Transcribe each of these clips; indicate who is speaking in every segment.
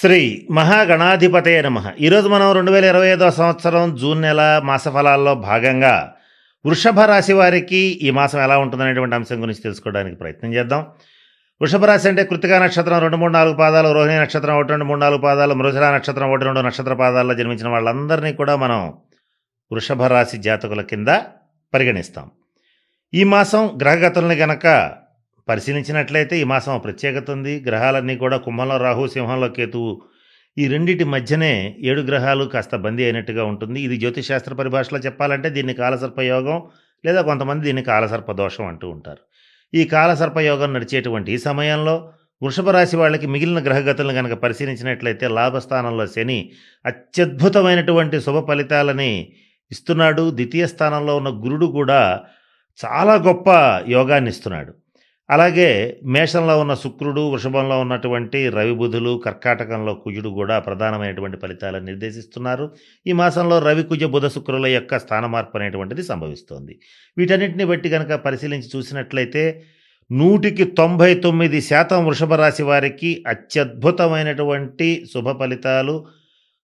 Speaker 1: శ్రీ మహాగణాధిపతయ నమ. ఈరోజు మనం రెండు వేల ఇరవై ఐదో సంవత్సరం జూన్ నెల మాస ఫలాల్లో భాగంగా వృషభ రాశి వారికి ఈ మాసం ఎలా ఉంటుందనేటువంటి అంశం గురించి తెలుసుకోవడానికి ప్రయత్నం చేద్దాం. వృషభ రాశి అంటే కృతికా నక్షత్రం రెండు మూడు నాలుగు పాదాలు రోహిణి నక్షత్రం ఒకటి రెండు మూడు నాలుగు పాదాలు మృగశిర నక్షత్రం ఒకటి రెండు నక్షత్ర పాదాల్లో జన్మించిన వాళ్ళందరినీ కూడా మనం వృషభ రాశి జాతకుల కింద పరిగణిస్తాం. ఈ మాసం గ్రహగతుల్ని గనక పరిశీలించినట్లయితే ఈ మాసం ప్రత్యేకత ఉంది. గ్రహాలన్నీ కూడా కుంభంలో రాహు సింహంలో కేతువు ఈ రెండిటి మధ్యనే ఏడు గ్రహాలు కాస్త బందీ అయినట్టుగా ఉంటుంది. ఇది జ్యోతిశాస్త్ర పరిభాషలో చెప్పాలంటే దీన్ని కాలసర్పయోగం లేదా కొంతమంది దీన్ని కాలసర్ప దోషం అంటూ ఉంటారు. ఈ కాలసర్ప యోగం నడిచేటువంటి ఈ సమయంలో వృషభ రాశి వాళ్ళకి మిగిలిన గ్రహగతులను కనుక పరిశీలించినట్లయితే లాభస్థానంలో శని అత్యద్భుతమైనటువంటి శుభ ఫలితాలని ఇస్తున్నాడు. ద్వితీయ స్థానంలో ఉన్న గురుడు కూడా చాలా గొప్ప యోగాన్ని ఇస్తున్నాడు. అలాగే మేషంలో ఉన్న శుక్రుడు వృషభంలో ఉన్నటువంటి రవి బుధులు కర్కాటకంలో కుజుడు కూడా ప్రధానమైనటువంటి ఫలితాలను నిర్దేశిస్తున్నారు. ఈ మాసంలో రవి కుజ బుధ శుక్రుల యొక్క స్థాన మార్పు అనేటువంటిది సంభవిస్తోంది. వీటన్నిటిని బట్టి కనుక పరిశీలించి చూసినట్లయితే నూటికి తొంభై తొమ్మిది శాతం వృషభ రాశి వారికి అత్యద్భుతమైనటువంటి శుభ ఫలితాలు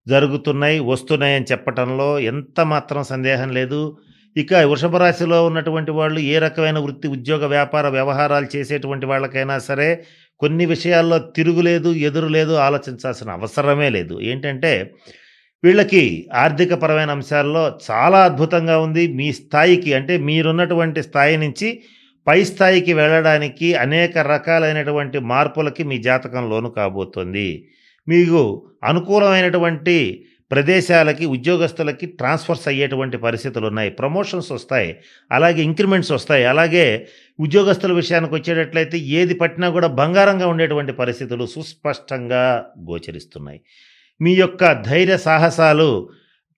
Speaker 1: జరుగుతున్నాయి వస్తున్నాయని చెప్పటంలో ఎంత మాత్రం సందేహం లేదు. ఇక వృషభ రాశిలో ఉన్నటువంటి వాళ్ళు ఏ రకమైన వృత్తి ఉద్యోగ వ్యాపార వ్యవహారాలు చేసేటువంటి వాళ్ళకైనా సరే కొన్ని విషయాల్లో తిరుగులేదు ఎదురు లేదు ఆలోచించాల్సిన అవసరమే లేదు. ఏంటంటే వీళ్ళకి ఆర్థిక పరమైన అంశాల్లో చాలా అద్భుతంగా ఉంది. మీ స్థాయికి అంటే మీరున్నటువంటి స్థాయి నుంచి పై స్థాయికి వెళ్ళడానికి అనేక రకాలైనటువంటి మార్పులకి మీ జాతకం లోను కాబోతుంది. మీకు అనుకూలమైనటువంటి ప్రదేశాలకి ఉద్యోగస్తులకి ట్రాన్స్ఫర్స్ అయ్యేటువంటి పరిస్థితులు ఉన్నాయి ప్రమోషన్స్ వస్తాయి. అలాగే ఇంక్రిమెంట్స్ వస్తాయి. అలాగే ఉద్యోగస్తుల విషయానికి వచ్చేటట్లయితే ఏది పట్టినా కూడా బంగారంగా ఉండేటువంటి పరిస్థితులు సుస్పష్టంగా గోచరిస్తున్నాయి. మీ యొక్క ధైర్య సాహసాలు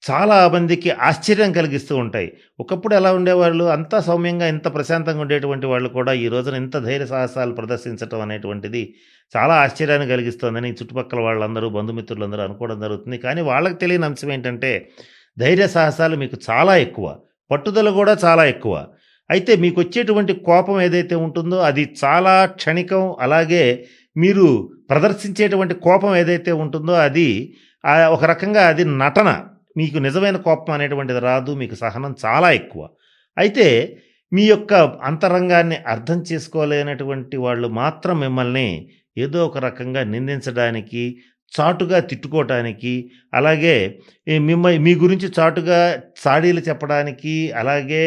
Speaker 1: చాలా మందికి ఆశ్చర్యం కలిగిస్తూ ఉంటాయి. ఒకప్పుడు ఎలా ఉండేవాళ్ళు? అంతా సౌమ్యంగా ఇంత ప్రశాంతంగా ఉండేటువంటి వాళ్ళు కూడా ఈ రోజున ఇంత ధైర్య సాహసాలు ప్రదర్శించడం అనేటువంటిది చాలా ఆశ్చర్యాన్ని కలిగిస్తోందని చుట్టుపక్కల వాళ్ళందరూ బంధుమిత్రులందరూ అనుకోవడం జరుగుతుంది. కానీ వాళ్ళకి తెలియని అంశం ఏంటంటే ధైర్య సాహసాలు మీకు చాలా ఎక్కువ. పట్టుదల కూడా చాలా ఎక్కువ. అయితే మీకు వచ్చేటువంటి కోపం ఏదైతే ఉంటుందో అది చాలా క్షణికం అలాగే మీరు ప్రదర్శించేటువంటి కోపం ఏదైతే ఉంటుందో అది ఒక రకంగా అది నటన. మీకు నిజమైన కోపం అనేటువంటిది రాదు మీకు సహనం చాలా ఎక్కువ. అయితే మీ యొక్క అంతరంగాన్ని అర్థం చేసుకోలేనటువంటి వాళ్ళు మాత్రం మిమ్మల్ని ఏదో ఒక రకంగా నిందించడానికి చాటుగా తిట్టుకోవటానికి అలాగే మిమ్మల్ని మీ గురించి చాటుగా చాడీలు చెప్పడానికి అలాగే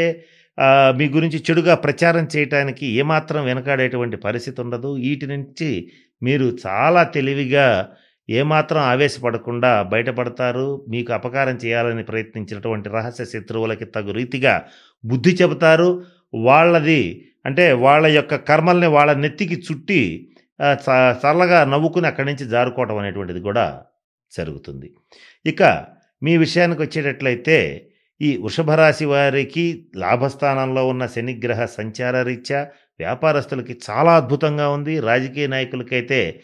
Speaker 1: మీ గురించి చెడుగా ప్రచారం చేయటానికి ఏమాత్రం వెనకాడేటువంటి పరిస్థితి ఉండదు. వీటి నుంచి మీరు చాలా తెలివిగా ఏమాత్రం ఆవేశపడకుండా బయటపడతారు మీకు అపకారం చేయాలని ప్రయత్నించినటువంటి రహస్య శత్రువులకి తగు రీతిగా బుద్ధి చెబుతారు. వాళ్ళది అంటే వాళ్ళ యొక్క కర్మల్ని వాళ్ళ నెత్తికి చుట్టి సరళగా చ- చల్లగా నవ్వుకుని అక్కడి నుంచి జారుకోవటం అనేటువంటిది కూడా జరుగుతుంది. ఇక మీ విషయానికి వచ్చేటట్లయితే ఈ వృషభరాశి వారికి లాభస్థానంలో ఉన్న శనిగ్రహ సంచార రీత్యా వ్యాపారస్తులకి చాలా అద్భుతంగా ఉంది. రాజకీయ నాయకులకైతే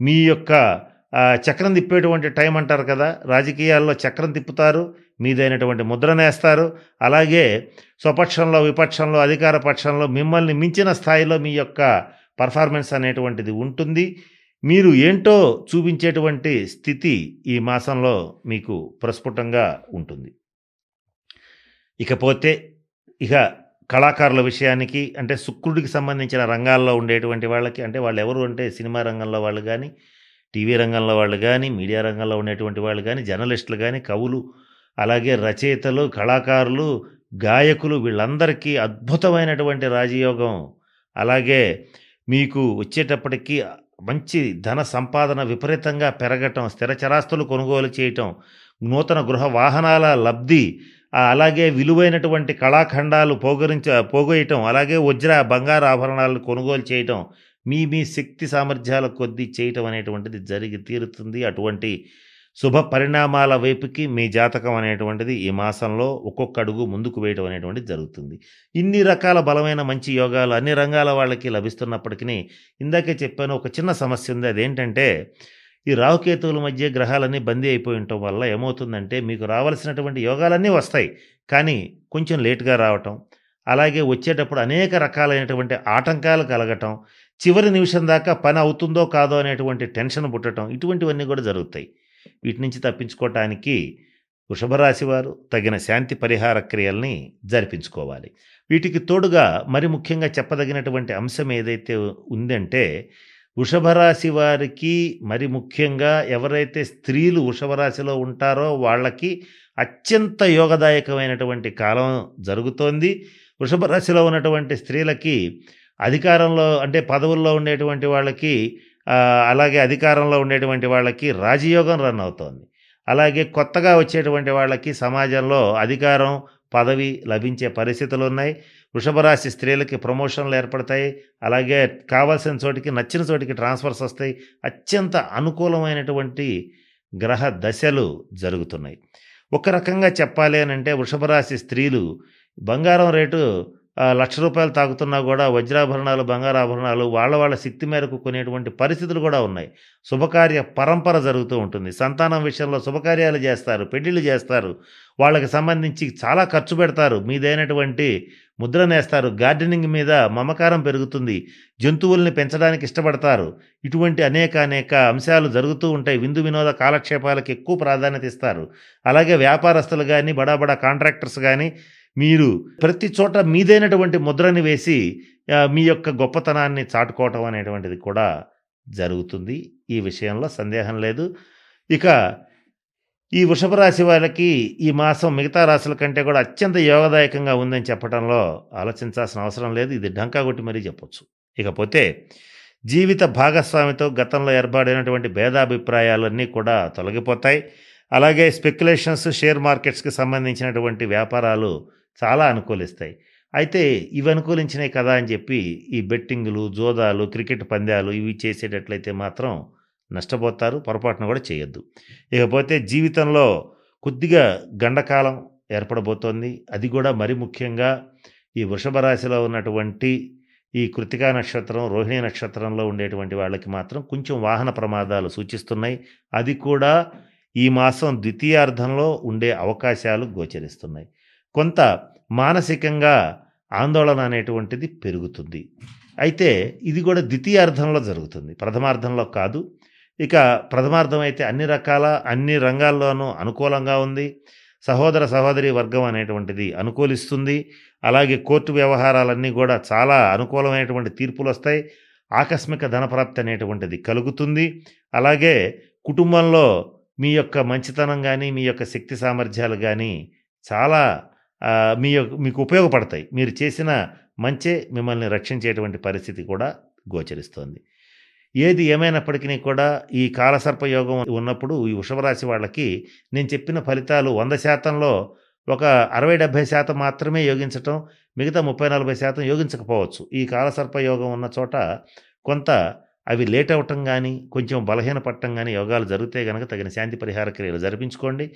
Speaker 1: మీ యొక్క చక్రం తిప్పేటువంటి టైం అంటారు కదా రాజకీయాల్లో చక్రం తిప్పుతారు మీదైనటువంటి ముద్రనేస్తారు అలాగే స్వపక్షంలో విపక్షంలో అధికార పక్షంలో మిమ్మల్ని మించిన స్థాయిలో మీ యొక్క పర్ఫార్మెన్స్ అనేటువంటిది ఉంటుంది. మీరు ఏంటో చూపించేటువంటి స్థితి ఈ మాసంలో మీకు ప్రస్ఫుటంగా ఉంటుంది. ఇకపోతే ఇక కళాకారుల విషయానికి అంటే శుక్రుడికి సంబంధించిన రంగాల్లో ఉండేటువంటి వాళ్ళకి అంటే వాళ్ళు ఎవరు అంటే సినిమా రంగంలో వాళ్ళు కానీ టీవీ రంగంలో వాళ్ళు కానీ మీడియా రంగంలో ఉండేటువంటి వాళ్ళు కానీ జర్నలిస్టులు కానీ కవులు అలాగే రచయితలు కళాకారులు గాయకులు వీళ్ళందరికీ అద్భుతమైనటువంటి రాజయోగం. అలాగే మీకు వచ్చేటప్పటికీ మంచి ధన సంపాదన విపరీతంగా పెరగటం స్థిర చరాస్తులు కొనుగోలు చేయటం నూతన గృహ వాహనాల లబ్ధి అలాగే విలువైనటువంటి కళాఖండాలు పోగరించ పోగొయటం అలాగే వజ్ర బంగారు ఆభరణాలను కొనుగోలు చేయటం మీ మీ శక్తి సామర్థ్యాల కొద్దీ చేయటం అనేటువంటిది జరిగి తీరుతుంది. అటువంటి శుభ పరిణామాల వైపుకి మీ జాతకం అనేటువంటిది ఈ మాసంలో ఒక్కొక్క అడుగు ముందుకు వేయడం అనేటువంటిది జరుగుతుంది. ఇన్ని రకాల బలమైన మంచి యోగాలు అన్ని రంగాల వాళ్ళకి లభిస్తున్నప్పటికీ ఇందాకే చెప్పాను ఒక చిన్న సమస్య ఉంది. అదేంటంటే ఈ రాహుకేతువుల మధ్య గ్రహాలన్నీ బందీ అయిపోయి ఉండటం వల్ల ఏమవుతుందంటే మీకు రావాల్సినటువంటి యోగాలన్నీ వస్తాయి. కానీ కొంచెం లేట్గా రావటం అలాగే వచ్చేటప్పుడు అనేక రకాలైనటువంటి ఆటంకాలు కలగటం చివరి నిమిషం దాకా పని అవుతుందో కాదో అనేటువంటి టెన్షన్ పుట్టడం ఇటువంటివన్నీ కూడా జరుగుతాయి. వీటి నుంచి తప్పించుకోవటానికి వృషభరాశి వారు తగిన శాంతి పరిహార క్రియల్ని జరిపించుకోవాలి. వీటికి తోడుగా మరి ముఖ్యంగా చెప్పదగినటువంటి అంశం ఏదైతే ఉందంటే వృషభరాశి వారికి మరి ముఖ్యంగా ఎవరైతే స్త్రీలు వృషభ రాశిలో ఉంటారో వాళ్ళకి అత్యంత యోగదాయకమైనటువంటి కాలం జరుగుతోంది. వృషభ రాశిలో ఉన్నటువంటి స్త్రీలకి అధికారంలో అంటే పదవుల్లో ఉండేటువంటి వాళ్ళకి అలాగే అధికారంలో ఉండేటువంటి వాళ్ళకి రాజయోగం రన్ అవుతోంది. అలాగే కొత్తగా వచ్చేటువంటి వాళ్ళకి సమాజంలో అధికారం పదవి లభించే పరిస్థితులు ఉన్నాయి. వృషభ రాశి స్త్రీలకి ప్రమోషన్లు ఏర్పడతాయి. అలాగే కావాల్సిన చోటికి నచ్చిన చోటికి ట్రాన్స్ఫర్స్ వస్తాయి. అత్యంత అనుకూలమైనటువంటి గ్రహ దశలు జరుగుతున్నాయి. ఒక రకంగా చెప్పాలి అని అంటే వృషభ రాశి స్త్రీలు బంగారం రేటు లక్ష రూపాయలు తాగుతున్నా కూడా వజ్రాభరణాలు బంగారాభరణాలు వాళ్ళ వాళ్ళ శక్తి మేరకు కొనేటువంటి పరిస్థితులు కూడా ఉన్నాయి. శుభకార్య పరంపర జరుగుతూ ఉంటుంది. సంతానం విషయంలో శుభకార్యాలు చేస్తారు పెళ్ళిళ్ళు చేస్తారు. వాళ్ళకి సంబంధించి చాలా ఖర్చు పెడతారు. మీదైనటువంటి ముద్ర నేస్తారు. గార్డెనింగ్ మీద మమకారం పెరుగుతుంది. జంతువుల్ని పెంచడానికి ఇష్టపడతారు. ఇటువంటి అనేక అనేక అంశాలు జరుగుతూ ఉంటాయి. విందు వినోద కాలక్షేపాలకు ఎక్కువ ప్రాధాన్యత ఇస్తారు. అలాగే వ్యాపారస్తులు కానీ బడా బడా కాంట్రాక్టర్స్ కానీ మీరు ప్రతి చోట మీదైనటువంటి ముద్రని వేసి మీ యొక్క గొప్పతనాన్ని చాటుకోవటం అనేటువంటిది కూడా జరుగుతుంది. ఈ విషయంలో సందేహం లేదు. ఇక ఈ వృషభ రాశి వాళ్ళకి ఈ మాసం మిగతా రాశుల కంటే కూడా అత్యంత యోగదాయకంగా ఉందని చెప్పడంలో ఆలోచించాల్సిన అవసరం లేదు. ఇది ఢంకా కొట్టి మరీ చెప్పొచ్చు. ఇకపోతే జీవిత భాగస్వామితో గతంలో ఏర్పడినటువంటి భేదాభిప్రాయాలన్నీ కూడా తొలగిపోతాయి. అలాగే స్పెక్యులేషన్స్ షేర్ మార్కెట్స్కి సంబంధించినటువంటి వ్యాపారాలు చాలా అనుకూలిస్తాయి. అయితే ఇవి అనుకూలించినాయి కదా అని చెప్పి ఈ బెట్టింగులు జోదాలు క్రికెట్ పందాలు ఇవి చేసేటట్లయితే మాత్రం నష్టపోతారు పొరపాటున కూడా చేయొద్దు. ఇకపోతే జీవితంలో కొద్దిగా గండకాలం ఏర్పడబోతోంది. అది కూడా మరి ముఖ్యంగా ఈ వృషభ రాశిలో ఉన్నటువంటి ఈ కృతికా నక్షత్రం రోహిణి నక్షత్రంలో ఉండేటువంటి వాళ్ళకి మాత్రం కొంచెం వాహన ప్రమాదాలు సూచిస్తున్నాయి. అది కూడా ఈ మాసం ద్వితీయార్థంలో ఉండే అవకాశాలు గోచరిస్తున్నాయి. కొంత మానసికంగా ఆందోళన అనేటువంటిది పెరుగుతుంది. అయితే ఇది కూడా ద్వితీయార్థంలో జరుగుతుంది. ప్రథమార్థంలో కాదు. ఇక ప్రథమార్థం అయితే అన్ని రకాల అన్ని రంగాల్లోనూ అనుకూలంగా ఉంది. సహోదర సహోదరి వర్గం అనేటువంటిది అనుకూలిస్తుంది. అలాగే కోర్టు వ్యవహారాలన్నీ కూడా చాలా అనుకూలమైనటువంటి తీర్పులు వస్తాయి. ఆకస్మిక ధనప్రాప్తి అనేటువంటిది కలుగుతుంది. అలాగే కుటుంబంలో మీ యొక్క మంచితనం కానీ మీ యొక్క శక్తి సామర్థ్యాలు కానీ చాలా మీ యొక్క మీకు ఉపయోగపడతాయి. మీరు చేసిన మంచే మిమ్మల్ని రక్షించేటువంటి పరిస్థితి కూడా గోచరిస్తోంది. ఏది ఏమైనప్పటికీ కూడా ఈ కాలసర్పయోగం ఉన్నప్పుడు ఈ వృషభరాశి వాళ్ళకి నేను చెప్పిన ఫలితాలు వంద శాతంలో ఒక అరవై డెబ్భై శాతం మాత్రమే యోగించటం మిగతా ముప్పై నలభై శాతం యోగించకపోవచ్చు. ఈ కాలసర్పయోగం ఉన్న చోట కొంత అవి లేట్ అవ్వటం కానీ కొంచెం బలహీనపడటం కానీ యోగాలు జరిగితే కనుక తగిన శాంతి పరిహార క్రియలు జరిపించుకోండి.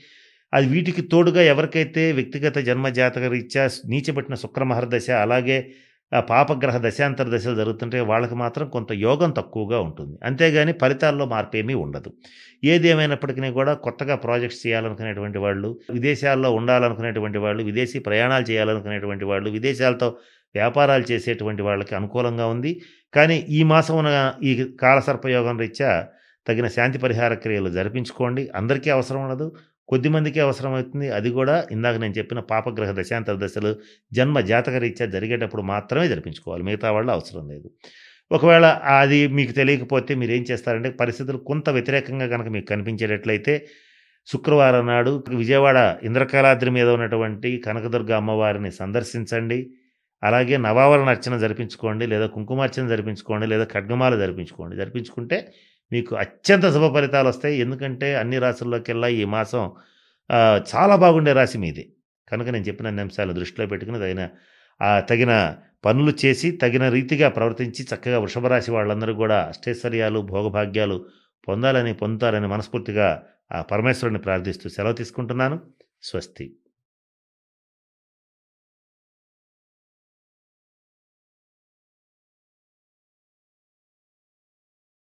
Speaker 1: అది వీటికి తోడుగా ఎవరికైతే వ్యక్తిగత జన్మజాతక రీత్యా నీచబెట్టిన శుక్రమహర్దశ అలాగే పాపగ్రహ దశాంతర దశలు జరుగుతుంటే వాళ్ళకి మాత్రం కొంత యోగం తక్కువగా ఉంటుంది. అంతేగాని ఫలితాల్లో మార్పు ఏమీ ఉండదు. ఏది కూడా కొత్తగా ప్రాజెక్ట్స్ చేయాలనుకునేటువంటి వాళ్ళు విదేశాల్లో ఉండాలనుకునేటువంటి వాళ్ళు విదేశీ ప్రయాణాలు చేయాలనుకునేటువంటి వాళ్ళు విదేశాలతో వ్యాపారాలు చేసేటువంటి వాళ్ళకి అనుకూలంగా ఉంది. కానీ ఈ మాసం ఉన్న ఈ కాలసర్పయోగం రీత్యా తగిన శాంతి పరిహార క్రియలు జరిపించుకోండి. అందరికీ అవసరం ఉండదు. కొద్దిమందికి అవసరమవుతుంది. అది కూడా ఇందాక నేను చెప్పిన పాపగ్రహ దశాంతర దశలు జన్మ జాతక రీత్యా జరిగేటప్పుడు మాత్రమే జరిపించుకోవాలి. మిగతా వాళ్ళు అవసరం లేదు. ఒకవేళ అది మీకు తెలియకపోతే మీరు ఏం చేస్తారంటే పరిస్థితులు కొంత వ్యతిరేకంగా కనుక మీకు కనిపించేటట్లయితే శుక్రవారం నాడు విజయవాడ ఇంద్రకాలాద్రి మీద ఉన్నటువంటి కనకదుర్గ అమ్మవారిని సందర్శించండి. అలాగే నవావరణ అర్చన జరిపించుకోండి లేదా కుంకుమార్చన జరిపించుకోండి లేదా ఖడ్గమాల జరిపించుకోండి. జరిపించుకుంటే మీకు అత్యంత శుభ ఫలితాలు వస్తాయి. ఎందుకంటే అన్ని రాశుల్లోకెల్లా ఈ మాసం చాలా బాగుండే రాశి మీది. కనుక నేను చెప్పిన అన్ని అంశాలు దృష్టిలో పెట్టుకుని తగిన తగిన పనులు చేసి తగిన రీతిగా ప్రవర్తించి చక్కగా వృషభ రాశి వాళ్ళందరూ కూడా అష్టైశ్వర్యాలు భోగభాగ్యాలు పొందాలని పొందుతారని మనస్ఫూర్తిగా ఆ పరమేశ్వరుని ప్రార్థిస్తూ సెలవు తీసుకుంటున్నాను. స్వస్తి.